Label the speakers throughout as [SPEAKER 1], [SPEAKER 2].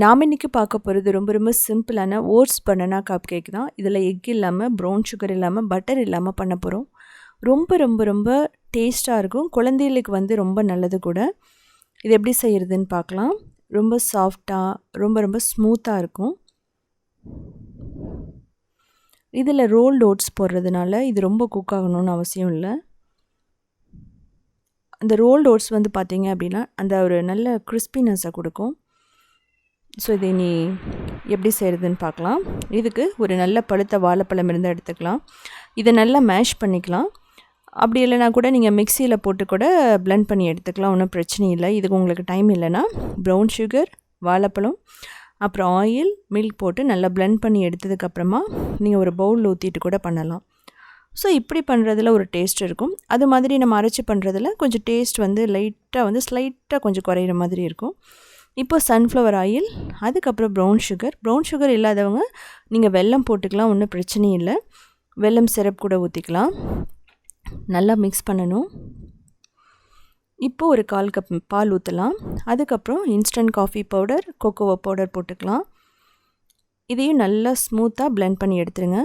[SPEAKER 1] நாம் இன்றைக்கி பார்க்க போகிறது ரொம்ப ரொம்ப சிம்பிளான ஓட்ஸ் பனானா கப் கேக் தான். இதில் எக் இல்லாமல் ப்ரௌன் சுகர் இல்லாமல் பட்டர் இல்லாமல் பண்ண போகிறோம் ரொம்ப ரொம்ப ரொம்ப டேஸ்ட்டாக இருக்கும். குழந்தைகளுக்கு வந்து ரொம்ப நல்லது கூட. இது எப்படி செய்கிறதுன்னு பார்க்கலாம். ரொம்ப சாஃப்டாக ரொம்ப ரொம்ப ஸ்மூத்தாக இருக்கும். இதில் ரோல்டு ஓட்ஸ் போடுறதுனால இது ரொம்ப குக் ஆகணும்னு அவசியம் இல்லை. அந்த ரோல்டு ஓட்ஸ் வந்து பார்த்திங்க அப்படின்னா அந்த ஒரு நல்ல கிறிஸ்பினஸை கொடுக்கும். ஸோ இதை நீ எப்படி செய்கிறதுன்னு பார்க்கலாம். இதுக்கு ஒரு நல்ல பழுத்த வாழைப்பழம் இருந்தால் எடுத்துக்கலாம். இதை நல்லா மேஷ் பண்ணிக்கலாம். அப்படி இல்லைனா கூட நீங்கள் மிக்சியில் போட்டு கூட ப்ளெண்ட் பண்ணி எடுத்துக்கலாம். ஒன்றும் பிரச்சனை இல்லை. இதுக்கு உங்களுக்கு டைம் இல்லைன்னா ப்ரௌன் சுகர் வாழைப்பழம் அப்புறம் ஆயில் மில்க் போட்டு நல்லா ப்ளெண்ட் பண்ணி எடுத்ததுக்கப்புறமா நீங்கள் ஒரு பவுலில் ஊற்றிட்டு கூட பண்ணலாம். ஸோ இப்படி பண்ணுறதுல ஒரு டேஸ்ட் இருக்கும். அது மாதிரி நம்ம அரைச்சி பண்ணுறதுல கொஞ்சம் டேஸ்ட் வந்து லைட்டாக வந்து ஸ்லைட்டாக கொஞ்சம் குறையிற மாதிரி இருக்கும். இப்போ சன்ஃப்ளவர் ஆயில் அதுக்கப்புறம் ப்ரௌன் சுகர் ப்ரௌன் சுகர் இல்லாதவங்க நீங்கள் வெல்லம் போட்டுக்கலாம் ஒன்றும் பிரச்சனையும் இல்லை. வெல்லம் சிரப் கூட ஊற்றிக்கலாம் நல்லா மிக்ஸ் பண்ணணும். இப்போது ஒரு கால் கப் பால் ஊற்றலாம் அதுக்கப்புறம் instant coffee powder cocoa powder போட்டுக்கலாம். இதையும் நல்லா ஸ்மூத்தாக பிளெண்ட் பண்ணி எடுத்துருங்க.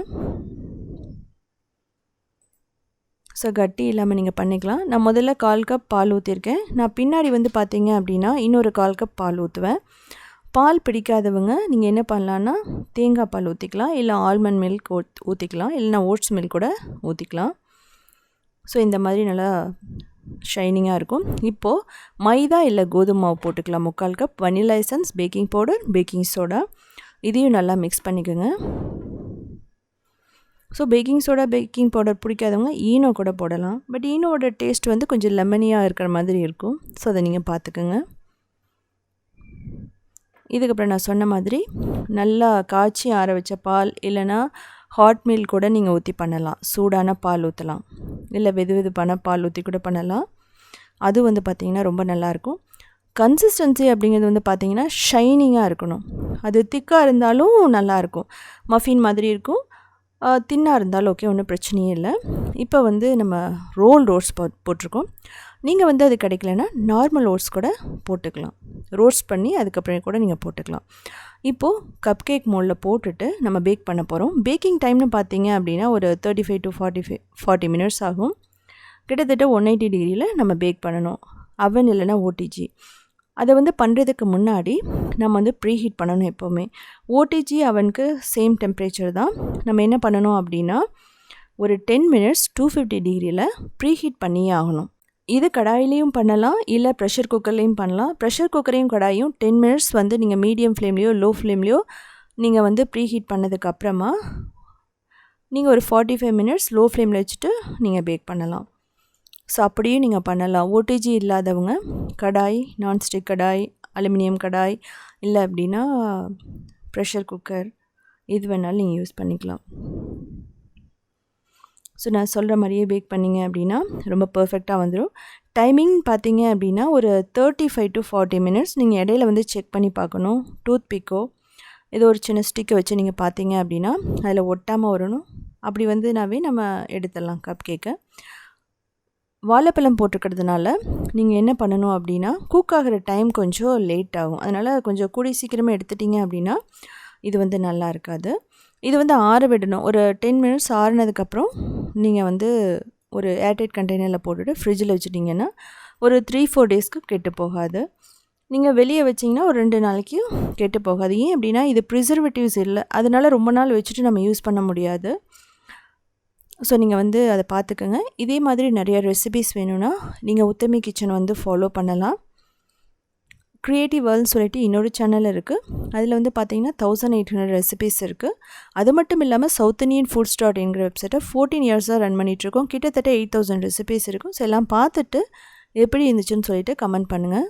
[SPEAKER 1] ஸோ கட்டி இல்லாமல் நீங்கள் பண்ணிக்கலாம். நான் முதல்ல கால் கப் பால் ஊற்றிருக்கேன் நான் பின்னாடி வந்து பார்த்தீங்க அப்படின்னா இன்னொரு கால் கப் பால் ஊற்றுவேன் பால் பிடிக்காதவங்க நீங்கள் என்ன பண்ணலான்னா தேங்காய் பால் ஊற்றிக்கலாம் இல்லை ஆல்மண்ட் மில்க் ஊற்றிக்கலாம் இல்லைனா ஓட்ஸ் மில்க் கூட ஊற்றிக்கலாம் ஸோ இந்த மாதிரி நல்லா ஷைனிங்காக இருக்கும். இப்போது மைதா இல்லை கோதுமை மாவு போட்டுக்கலாம். முக்கால் cup vanilla essence baking powder baking soda. இதையும் நல்லா மிக்ஸ் பண்ணிக்கோங்க. So baking soda baking powder பிடிக்காதவங்க ஈனோ கூட போடலாம். பட் ஈனோட டேஸ்ட் வந்து கொஞ்சம் லெமனியாக இருக்கிற மாதிரி இருக்கும். ஸோ அதை நீங்கள் பார்த்துக்குங்க. இதுக்கப்புறம் நான் சொன்ன மாதிரி நல்லா காய்ச்சி ஆற வச்ச பால் இல்லைனா ஹாட் மில்க் கூட நீங்கள் ஊற்றி பண்ணலாம். சூடான பால் ஊற்றலாம் இல்லை வெது வெதுப்பான பால் ஊற்றி கூட பண்ணலாம். அது வந்து பார்த்திங்கன்னா ரொம்ப நல்லாயிருக்கும் கன்சிஸ்டன்சி அப்படிங்கிறது வந்து பார்த்திங்கன்னா ஷைனிங்காக இருக்கணும். அது திக்காக இருந்தாலும் நல்லாயிருக்கும் மஃபின் மாதிரி இருக்கும். தின்னாக இருந்தாலும் ஓகே ஒன்றும் பிரச்சனையே இல்லை. இப்போ வந்து நம்ம ரோல் ரோட்ஸ் போ போட்டிருக்கோம். நீங்கள் வந்து அது கிடைக்கலன்னா நார்மல் ஓட்ஸ் கூட போட்டுக்கலாம். ரோஸ்ட் பண்ணி அதுக்கப்புறம் கூட நீங்கள் போட்டுக்கலாம். இப்போது கப் கேக் மோலில் போட்டுட்டு நம்ம பேக் பண்ண போகிறோம் பேக்கிங் டைம்னு பார்த்தீங்க அப்படின்னா ஒரு thirty five to forty five forty minutes ஆகும். கிட்டத்தட்ட ஒன் எயிட்டி டிகிரியில் நம்ம பேக் பண்ணணும். அவன் இல்லைன்னா ஓடிஜி அதை வந்து பண்ணுறதுக்கு முன்னாடி நம்ம வந்து ப்ரீஹீட் பண்ணணும் எப்போவுமே. ஓடிஜி அவனுக்கு சேம் டெம்ப்ரேச்சர் தான். நம்ம என்ன பண்ணணும் அப்படின்னா ஒரு டென் மினிட்ஸ் டூ ஃபிஃப்டி டிகிரியில் ப்ரீஹீட் பண்ணியே ஆகணும். இது கடாயிலையும் பண்ணலாம் இல்லை ப்ரெஷர் குக்கர்லேயும் பண்ணலாம். ப்ரெஷர் குக்கரையும் கடாயும் டென் மினிட்ஸ் வந்து நீங்கள் மீடியம் ஃப்ளேம்லேயோ லோ ஃப்ளேம்லேயோ நீங்கள் வந்து ப்ரீஹீட் பண்ணதுக்கப்புறமா நீங்கள் ஒரு ஃபார்ட்டி ஃபைவ் மினிட்ஸ் லோ ஃப்ளேமில் வச்சுட்டு நீங்கள் பேக் பண்ணலாம். ஸோ அப்படியும் நீங்கள் பண்ணலாம். ஓடிஜி இல்லாதவங்க கடாய் நான்ஸ்டிக் கடாய் அலுமினியம் கடாய் இல்லை அப்படின்னா ப்ரெஷர் குக்கர் எது வேணாலும் நீங்கள் யூஸ் பண்ணிக்கலாம். ஸோ நான் சொல்கிற மாதிரியே பேக் பண்ணிங்க அப்படின்னா ரொம்ப பர்ஃபெக்டாக வந்துடும் டைமிங் பார்த்தீங்க அப்படின்னா ஒரு thirty five to forty minutes நீங்கள் இடையில வந்து செக் பண்ணி பார்க்கணும். டூத் பிக்கோ ஏதோ ஒரு சின்ன ஸ்டிக்கை வச்சு நீங்கள் பார்த்தீங்க அப்படின்னா அதில் ஒட்டாமல் வரணும். அப்படி வந்து நாவே நம்ம எடுத்துடலாம் கப் கேக்கை வாழைப்பழம் போட்டுக்கிறதுனால நீங்கள் என்ன பண்ணணும் அப்படின்னா குக் ஆகிற டைம் கொஞ்சம் லேட் ஆகும். அதனால் கொஞ்சம் கூடி சீக்கிரமாக எடுத்துட்டிங்க அப்படின்னா இது வந்து நல்லா இருக்காது. இது வந்து ஆற விடணும். ஒரு டென் மினிட்ஸ் ஆறுனதுக்கப்புறம் நீங்கள் வந்து ஒரு ஏர்டைட் கண்டெய்னரில் போட்டுட்டு ஃப்ரிட்ஜில் வச்சுட்டிங்கன்னா ஒரு த்ரீ ஃபோர் டேஸ்க்கு கெட்டு போகாது. நீங்கள் வெளியே வச்சிங்கன்னா ஒரு ரெண்டு நாளைக்கு கெட்டு போகாது. ஏன் அப்படின்னா இது ப்ரிசர்வேட்டிவ்ஸ் இல்லை. அதனால் ரொம்ப நாள் வச்சுட்டு நம்ம யூஸ் பண்ண முடியாது. ஸோ நீங்கள் வந்து அதை பார்த்துக்கோங்க. இதே மாதிரி நிறையா ரெசிபிஸ் வேணும்னா நீங்கள் உத்தமி கிச்சன் வந்து ஃபாலோ பண்ணலாம். க்ரியேட்டிவ் வேர்ல்னு சொல்லிட்டு இன்னொரு சேனல் இருக்குது அதில் வந்து பார்த்தீங்கன்னா தௌசண்ட் எயிட் ஹண்ட்ரட் ரெசிபிஸ் இருக்குது அது மட்டும் இல்லாமல் சவுத் இண்டியன் ஃபுட்ஸ் டாட் என்கிற வெப்சைட்டை ஃபோர்டீன் இயர்ஸாக ரன் பண்ணிகிட்ருக்கோம் கிட்டத்தட்ட எயிட் தௌசண்ட் ரெசிபிஸ் இருக்கும். ஸோ எல்லாம் பார்த்துட்டு எப்படி இருந்துச்சுன்னு சொல்லிட்டு கமெண்ட் பண்ணுங்கள்